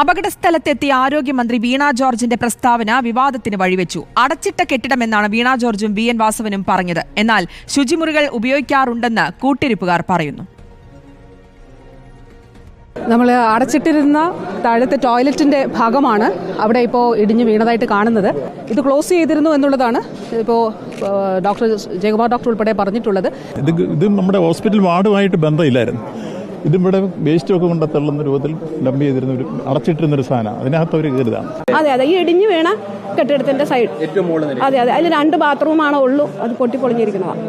അപകടസ്ഥലത്തെത്തിയ ആരോഗ്യമന്ത്രി വീണ ജോർജിന്റെ പ്രസ്താവന വിവാദത്തിന് വഴിവെച്ചു. അടച്ചിട്ട കെട്ടിടമെന്നാണ് വീണ ജോർജും വി എൻ വാസവനും പറഞ്ഞത്. എന്നാൽ ശുചിമുറികൾ ഉപയോഗിക്കാറുണ്ടെന്ന് കൂട്ടിരിപ്പുകാർ പറയുന്നു. നമ്മൾ അടച്ചിട്ടിരുന്ന താഴത്തെ ടോയ്ലറ്റിന്റെ ഭാഗമാണ് അവിടെ ഇപ്പോൾ ഇടിഞ്ഞു വീണതായിട്ട് കാണുന്നത്. ഇത് ക്ലോസ് ചെയ്തിരുന്നു എന്നുള്ളതാണ് ഇപ്പോൾ ഡോക്ടർ ജയകുമാർ ഡോക്ടർ ഉൾപ്പെടെ പറഞ്ഞിട്ടുള്ളത്. ഇത് ഇത് നമ്മുടെ ഹോസ്പിറ്റൽ വാർഡുമായിട്ട് ബന്ധമില്ലായിരുന്നു. ഇതും ഇവിടെ വേസ്റ്റ് ഒക്കെ കൊണ്ട് തള്ളുന്ന രൂപത്തിൽ ഡംപ് ചെയ്തിരുന്ന ഒരു അടച്ചിട്ടിരുന്ന ഒരു സാധനം. അതിനകത്ത് ഒരു കയറിയതാണ്. അതെ അതെ. ഈ ഇടിഞ്ഞു വീണ കെട്ടിടത്തിന്റെ സൈഡ് ഏറ്റവും മുകളിൽ അതെ അതെ. അതിൽ രണ്ട് ബാത്റൂമാണോ ഉള്ളൂ. അത് പൊട്ടിപ്പൊളിഞ്ഞിരിക്കുന്നതാണ്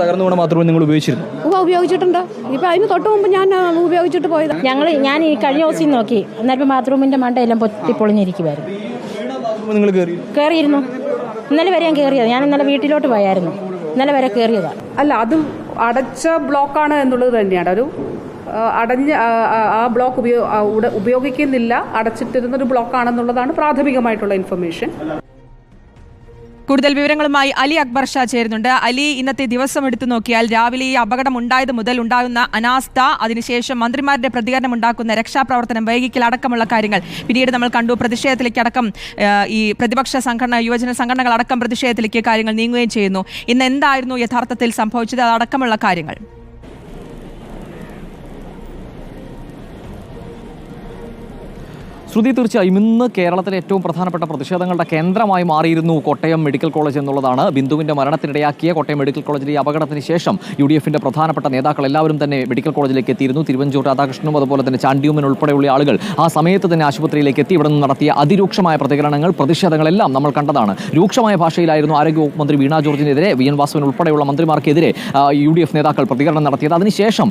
തകർന്നു വീണ മാത്രമേ നിങ്ങൾ ഉപയോഗിച്ചിരുന്നു? ഓ ഉപയോഗിച്ചിട്ടുണ്ട്. ഇപ്പൊ അതിന് തൊട്ട് മുമ്പ് ഞാൻ ഉപയോഗിച്ചിട്ട് പോയത്. ഞങ്ങൾ ഞാൻ ഈ കഴിഞ്ഞ ദിവസം നോക്കി. അന്നേരം ബാത്റൂമിന്റെ മണ്ടയെല്ലാം പൊത്തി പൊളിഞ്ഞിരിക്കുമായിരുന്നു നിങ്ങൾ കയറി? കയറിയിരുന്നു. ഇന്നലെ വരെ ഞാൻ കയറിയത്. ഞാൻ ഇന്നലെ വീട്ടിലോട്ട് പോയായിരുന്നു. ഇന്നലെ വരെ കയറിയതാണ് അല്ല അത് അടച്ച ബ്ലോക്കാണ് എന്നുള്ളത് തന്നെയാണ്. ഒരു അടഞ്ഞ ആ, ബ്ലോക്ക് ഉപയോഗ ഉപയോഗിക്കുന്നില്ല അടച്ചിട്ടിരുന്ന ഒരു ബ്ലോക്കാണെന്നുള്ളതാണ് പ്രാഥമികമായിട്ടുള്ള ഇൻഫർമേഷൻ കൂടുതൽ വിവരങ്ങളുമായി അലി അക്ബർ ഷാ ചേരുന്നുണ്ട്. അലി ഇന്നത്തെ ദിവസം എടുത്തു നോക്കിയാൽ രാവിലെ ഈ അപകടം ഉണ്ടായത് മുതൽ ഉണ്ടാകുന്ന അനാസ്ഥ അതിനുശേഷം മന്ത്രിമാരുടെ പ്രതികരണം ഉണ്ടാക്കുന്ന രക്ഷാപ്രവർത്തനം വൈകിക്കൽ അടക്കമുള്ള കാര്യങ്ങൾ. പിന്നീട് നമ്മൾ കണ്ടു പ്രതിഷേധത്തിലേക്ക് അടക്കം ഈ പ്രതിപക്ഷ സംഘടന യുവജന സംഘടനകൾ അടക്കം പ്രതിഷേധത്തിലേക്ക് കാര്യങ്ങൾ നീങ്ങുകയും ചെയ്യുന്നു. ഇന്ന് എന്തായിരുന്നു യഥാർത്ഥത്തിൽ സംഭവിച്ചത്? അതടക്കമുള്ള കാര്യങ്ങൾ. ശ്രുതി തീർച്ചയായും ഇന്ന് കേരളത്തിലെ ഏറ്റവും പ്രധാനപ്പെട്ട പ്രതിഷേധങ്ങളുടെ കേന്ദ്രമായി മാറിയിരുന്നു കോട്ടയം മെഡിക്കൽ കോളേജ് എന്നുള്ളതാണ്. ബിന്ദുവിന്റെ മരണത്തിനിടയാക്കിയ കോട്ടയം മെഡിക്കൽ കോളേജിലെ ഈ അപകടത്തിന് ശേഷം യു ഡി എഫിന്റെ പ്രധാനപ്പെട്ട നേതാക്കൾ എല്ലാവരും തന്നെ മെഡിക്കൽ കോളേജിലേക്ക് എത്തിയിരുന്നു. തിരുവഞ്ചൂർ രാധാകൃഷ്ണനും അതുപോലെ തന്നെ ചാണ്ടിയുമൻ ഉൾപ്പെടെയുള്ള ആളുകൾ ആ സമയത്ത് തന്നെ ആശുപത്രിയിലേക്ക് എത്തി. ഇവിടെ നിന്ന് നടത്തിയ അതിരൂക്ഷമായ പ്രതികരണങ്ങൾ പ്രതിഷേധങ്ങളെല്ലാം നമ്മൾ കണ്ടതാണ്. രൂക്ഷമായ ഭാഷയിലായിരുന്നു ആരോഗ്യവകുപ്പ് മന്ത്രി വീണ ജോർജിനെതിരെ വി. എൻ. വാസുവിൻ ഉൾപ്പെടെയുള്ള മന്ത്രിമാർക്കെതിരെ യു ഡി എഫ് നേതാക്കൾ പ്രതികരണം നടത്തിയത്. അതിനുശേഷം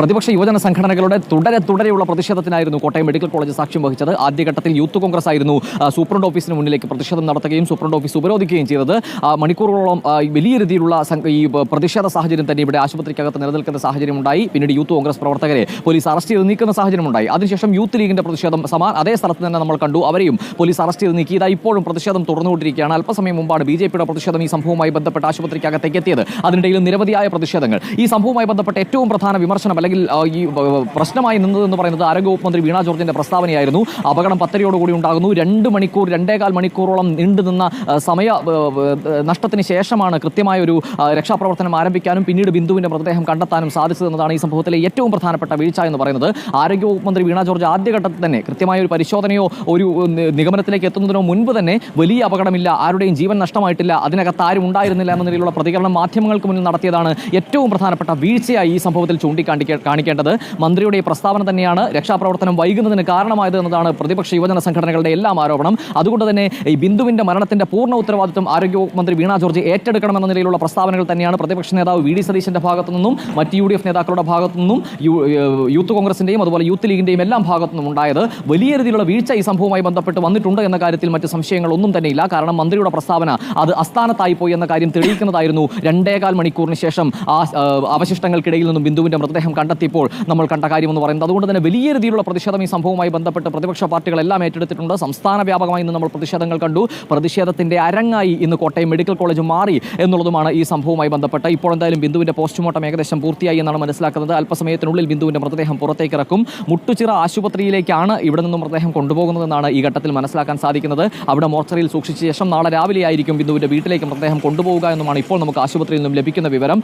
പ്രതിപക്ഷ യുവജന സംഘടനകളുടെ തുടരെ തുടരെയുള്ള പ്രതിഷേധത്തിനായിരുന്നു കോട്ടയം മെഡിക്കൽ കോളേജ് സാക്ഷ്യം വഹിച്ചത്. ആദ്യഘട്ടത്തിൽ യൂത്ത് കോൺഗ്രസ് ആയിരുന്നു. സൂപ്രണ്ട് ഓഫീസിന് മുന്നിലേക്ക് പ്രതിഷേധം നടത്തുകയും സൂപ്രണ്ട് ഓഫീസ് ഉപരോധിക്കുകയും ചെയ്തത്. മണിക്കൂറുകളോളം വലിയ രീതിയിലുള്ള ഈ പ്രതിഷേധ സാഹചര്യം തന്നെ ഇവിടെ ആശുപത്രിക്കകത്ത് നിലനിൽക്കുന്ന സാഹചര്യം ഉണ്ടായി. പിന്നീട് യൂത്ത് കോൺഗ്രസ് പ്രവർത്തകരെ പോലീസ് അറസ്റ്റ് ചെയ്ത് നീക്കുന്ന സാഹചര്യം ഉണ്ടായി. അതിനുശേഷം യൂത്ത് ലീഗിന്റെ പ്രതിഷേധം സമാ അതേ സ്ഥലത്ത് തന്നെ നമ്മൾ കണ്ടു. അവരെയും പോലീസ് അറസ്റ്റ് ചെയ്ത് നീക്കി. ഇതാ ഇപ്പോഴും പ്രതിഷേധം തുടർന്നുകൊണ്ടിരിക്കുകയാണ്. അല്പസമയം മുമ്പാണ് ബി ജെ പിയുടെ പ്രതിഷേധം ഈ സംഭവവുമായി ബന്ധപ്പെട്ട് ആശുപത്രിക്കകത്തേക്ക് എത്തിയത്. അതിനിടയിൽ നിരവധിയായ പ്രതിഷേധങ്ങൾ. ഈ സംഭവവുമായി ബന്ധപ്പെട്ട് ഏറ്റവും പ്രധാന വിമർശനം അല്ലെങ്കിൽ ഈ പ്രശ്നമായി നിന്നതെന്ന് പറയുന്നത് ആരോഗ്യവകുപ്പ് മന്ത്രി വീണ ജോർജിന്റെ പ്രസ്താവനയായിരുന്നു. അപകടം പത്തരയോടുകൂടി ഉണ്ടാകുന്നു. രണ്ട് മണിക്കൂർ രണ്ടേകാൽ മണിക്കൂറോളം നീണ്ടു നിന്ന സമയ നഷ്ടത്തിന് ശേഷമാണ് കൃത്യമായ ഒരു രക്ഷാപ്രവർത്തനം ആരംഭിക്കാനും പിന്നീട് ബിന്ദുവിന്റെ മൃതദേഹം കണ്ടെത്താനും സാധിച്ചതെന്നതാണ് ഈ സംഭവത്തിലെ ഏറ്റവും പ്രധാനപ്പെട്ട വീഴ്ച എന്ന് പറയുന്നത്. ആരോഗ്യവകുപ്പ് മന്ത്രി വീണ ജോർജ് ആദ്യഘട്ടത്തിൽ തന്നെ കൃത്യമായ ഒരു പരിശോധനയോ ഒരു നിഗമനത്തിലേക്ക് എത്തുന്നതിനോ മുൻപ് തന്നെ വലിയ അപകടമില്ല ആരുടെയും ജീവൻ നഷ്ടമായിട്ടില്ല അതിനകത്ത് ആരും ഉണ്ടായിരുന്നില്ല എന്ന നിലയിലുള്ള പ്രതികരണം മാധ്യമങ്ങൾക്ക് മുന്നിൽ നടത്തിയതാണ് ഏറ്റവും പ്രധാനപ്പെട്ട വീഴ്ചയായി ഈ സംഭവത്തിൽ ചൂണ്ടിക്കാണിക്ക കാണിക്കേണ്ടത്. മന്ത്രിയുടെ പ്രസ്താവന തന്നെയാണ് രക്ഷാപ്രവർത്തനം വൈകുന്നതിന് കാരണമായത് എന്നതാണ് പ്രതിപക്ഷ യുവജന സംഘടനകളുടെ എല്ലാം ആരോപണം. അതുകൊണ്ട് തന്നെ ഈ ബിന്ദുവിന്റെ മരണത്തിന്റെ പൂർണ ഉത്തരവാദിത്വം ആരോഗ്യമന്ത്രി മന്ത്രി വീണ ജോർജ് ഏറ്റെടുക്കണമെന്ന നിലയിലുള്ള പ്രസ്താവനകൾ തന്നെയാണ് പ്രതിപക്ഷ നേതാവ് വി ഡി സതീശന്റെ ഭാഗത്തു നിന്നും മറ്റ് യു ഡി എഫ് നേതാക്കളുടെ ഭാഗത്തു നിന്നും യൂത്ത് കോൺഗ്രസിന്റെയും അതുപോലെ യൂത്ത് ലീഗിന്റെയും എല്ലാം ഭാഗത്തു നിന്നും ഉണ്ടായത്. വലിയ രീതിയിലുള്ള വീഴ്ച ഈ സംഭവവുമായി ബന്ധപ്പെട്ട് വന്നിട്ടുണ്ട് എന്ന കാര്യത്തിൽ മറ്റ് സംശയങ്ങളൊന്നും തന്നെയില്ല. കാരണം മന്ത്രിയുടെ പ്രസ്താവന അത് അസ്ഥാനത്തായി പോയി എന്ന കാര്യം തെളിയിക്കുന്നതായിരുന്നു രണ്ടേകാൽ മണിക്കൂറിന് ശേഷം ആ ആ, അവശിഷ്ടങ്ങൾക്കിടയിൽ നിന്നും ബിന്ദുവിന്റെ മൃതദേഹം കണ്ടെത്തിയപ്പോൾ നമ്മൾ കണ്ട കാര്യമെന്ന് പറയുന്നത്. അതുകൊണ്ട് തന്നെ വലിയ രീതിയിലുള്ള പ്രതിഷേധം ഈ സംഭവവുമായി ബന്ധപ്പെട്ട് പ്രതിപക്ഷ പാർട്ടികളെല്ലാം ഏറ്റെടുത്തിട്ടുണ്ട്. സംസ്ഥാന വ്യാപകമായി ഇന്ന് നമ്മൾ പ്രതിഷേധങ്ങൾ കണ്ടു. പ്രതിഷേധത്തിന്റെ അരങ്ങായി ഇന്ന് കോട്ടയം മെഡിക്കൽ കോളേജ് മാറി എന്നുള്ളതുമാണ് ഈ സംഭവവുമായി ബന്ധപ്പെട്ട്. ഇപ്പോൾ എന്തായാലും ബിന്ദുവിന്റെ പോസ്റ്റ്മോർട്ടം ഏകദേശം പൂർത്തിയായി എന്നാണ് മനസ്സിലാക്കുന്നത്. അല്പസമയത്തിനുള്ളിൽ ബിന്ദുവിന്റെ മൃതദേഹം പുറത്തേക്ക് ഇറക്കും. മുട്ടുചിറ ആശുപത്രിയിലേക്കാണ് ഇവിടെ നിന്നും മൃതദേഹം കൊണ്ടുപോകുന്നതെന്നാണ് ഈ ഘട്ടത്തിൽ മനസ്സിലാക്കാൻ സാധിക്കുന്നത്. അവിടെ മോർച്ചറിയിൽ സൂക്ഷിച്ച ശേഷം നാളെ രാവിലെ ആയിരിക്കും ബിന്ദുവിന്റെ വീട്ടിലേക്ക് മൃതദേഹം കൊണ്ടുപോകുക എന്നുമാണ് ഇപ്പോൾ നമുക്ക് ആശുപത്രിയിൽ നിന്നും ലഭിക്കുന്ന വിവരം.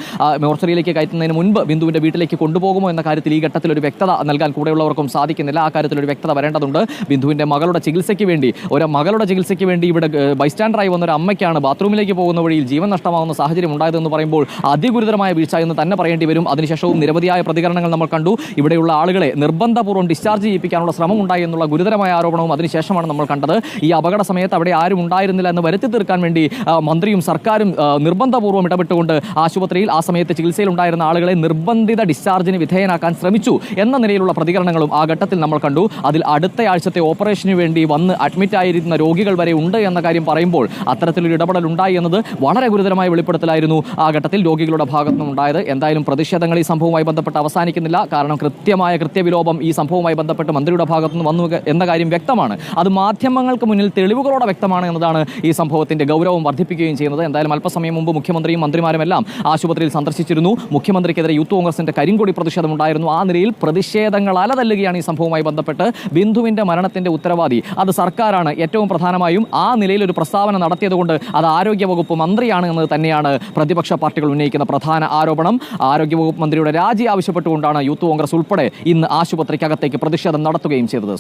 മോർച്ചറിയിലേക്ക് കയറ്റുന്നതിന് മുൻപ് ബിന്ദുവിന്റെ വീട്ടിലേക്ക് കൊണ്ടുപോകുമോ എന്ന കാര്യത്തിൽ ഈ ഘട്ടത്തിൽ ഒരു വ്യക്തത നൽകാൻ കൂടെയുള്ളവർക്കും സാധിക്കുന്നില്ല. ആ കാര്യത്തിൽ ഒരു വ്യക്തത വരേണ്ടതുണ്ട്. ബിന്ദുവിന്റെ മകളുടെ ചികിത്സയ്ക്ക് വേണ്ടി ഒരു മകളുടെ ചികിത്സയ്ക്ക് വേണ്ടി ഇവിടെ ബൈസ്റ്റാൻഡറായി വന്ന ഒരു അമ്മയ്ക്കാണ് ബാത്റൂമിലേക്ക് പോകുന്ന വഴിയിൽ ജീവൻ നഷ്ടമാകുന്ന സാഹചര്യം ഉണ്ടായതെന്ന് പറയുമ്പോൾ അതിഗുരുതരമായ വീഴ്ച എന്ന് തന്നെ പറയേണ്ടി വരും. അതിനുശേഷവും നിരവധിയായ പ്രതികരണങ്ങൾ നമ്മൾ കണ്ടു. ഇവിടെയുള്ള ആളുകളെ നിർബന്ധപൂർവം ഡിസ്ചാർജ് ചെയ്യിപ്പിക്കാനുള്ള ശ്രമം ഉണ്ടായി എന്നുള്ള ഗുരുതരമായ ആരോപണവും അതിനുശേഷമാണ് നമ്മൾ കണ്ടത്. ഈ അപകട സമയത്ത് അവിടെ ആരും ഉണ്ടായിരുന്നില്ല എന്ന് വരുത്തി തീർക്കാൻ വേണ്ടി മന്ത്രിയും സർക്കാരും നിർബന്ധപൂർവം ഇടപെട്ടുകൊണ്ട് ആശുപത്രിയിൽ ആ സമയത്ത് ചികിത്സയിൽ ഉണ്ടായിരുന്ന ആളുകളെ നിർബന്ധിത ഡിസ്ചാർജിന് വിധേയനാക്കാൻ ശ്രമിച്ചു എന്ന നിലയിലുള്ള പ്രതികരണങ്ങളും ആ ഘട്ടത്തിൽ നമ്മൾ കണ്ടു. അതിൽ അടുത്ത ആഴ്ചത്തെ ഓപ്പറേഷന് വേണ്ടി വന്ന് അഡ്മിറ്റ് ആയിരുന്ന രോഗികൾ വരെ ഉണ്ട് എന്ന കാര്യം പറയുമ്പോൾ അത്തരത്തിലൊരു ഇടപെടൽ ഉണ്ടായി എന്നത് വളരെ ഗുരുതരമായ വെളിപ്പെടുത്തലായിരുന്നു ആ ഘട്ടത്തിൽ രോഗികളുടെ ഭാഗത്തു നിന്നും ഉണ്ടായത് എന്തായാലും പ്രതിഷേധങ്ങൾ ഈ സംഭവവുമായി ബന്ധപ്പെട്ട് അവസാനിക്കുന്നില്ല. കാരണം കൃത്യമായ കൃത്യവിലോപം ഈ സംഭവവുമായി ബന്ധപ്പെട്ട് മന്ത്രിയുടെ ഭാഗത്തു നിന്ന് വന്നു എന്ന കാര്യം വ്യക്തമാണ്. അത് മാധ്യമങ്ങൾക്ക് മുന്നിൽ തെളിവുകളോടെ വ്യക്തമാണ് എന്നതാണ് ഈ സംഭവത്തിന്റെ ഗൗരവം വർദ്ധിപ്പിക്കുകയും ചെയ്യുന്നത്. എന്തായാലും അല്പസമയം മുമ്പ് മുഖ്യമന്ത്രിയും മന്ത്രിമാരും എല്ലാം ആശുപത്രിയിൽ സന്ദർശിച്ചിരുന്നു. മുഖ്യമന്ത്രിക്കെതിരെ യൂത്ത് കോൺഗ്രസിന്റെ കരിങ്കൊടി പ്രതിഷേധം ഉണ്ടായിരുന്നു ആ നിലയിൽ പ്രതിഷേധങ്ങൾ അലതല്ലുകയാണ് ഈ സംഭവവുമായി ബന്ധപ്പെട്ട്. ബിന്ദുവിന്റെ ബിന്ദുവിന്റെ മരണത്തിന്റെ ഉത്തരവാദി. അത് സർക്കാരാണ്. ഏറ്റവും പ്രധാനമായും ആ നിലയിൽ ഒരു പ്രസ്താവന നടത്തിയതുകൊണ്ട് അത് ആരോഗ്യവകുപ്പ് മന്ത്രിയാണ് എന്നത് തന്നെയാണ് പ്രതിപക്ഷ പാർട്ടികൾ ഉന്നയിക്കുന്ന പ്രധാന ആരോപണം. ആരോഗ്യവകുപ്പ് മന്ത്രിയുടെ രാജി ആവശ്യപ്പെട്ടുകൊണ്ടാണ് യൂത്ത് കോൺഗ്രസ് ഉൾപ്പെടെ ഇന്ന് ആശുപത്രിക്കകത്തേക്ക് പ്രതിഷേധം നടത്തുകയും ചെയ്തത്.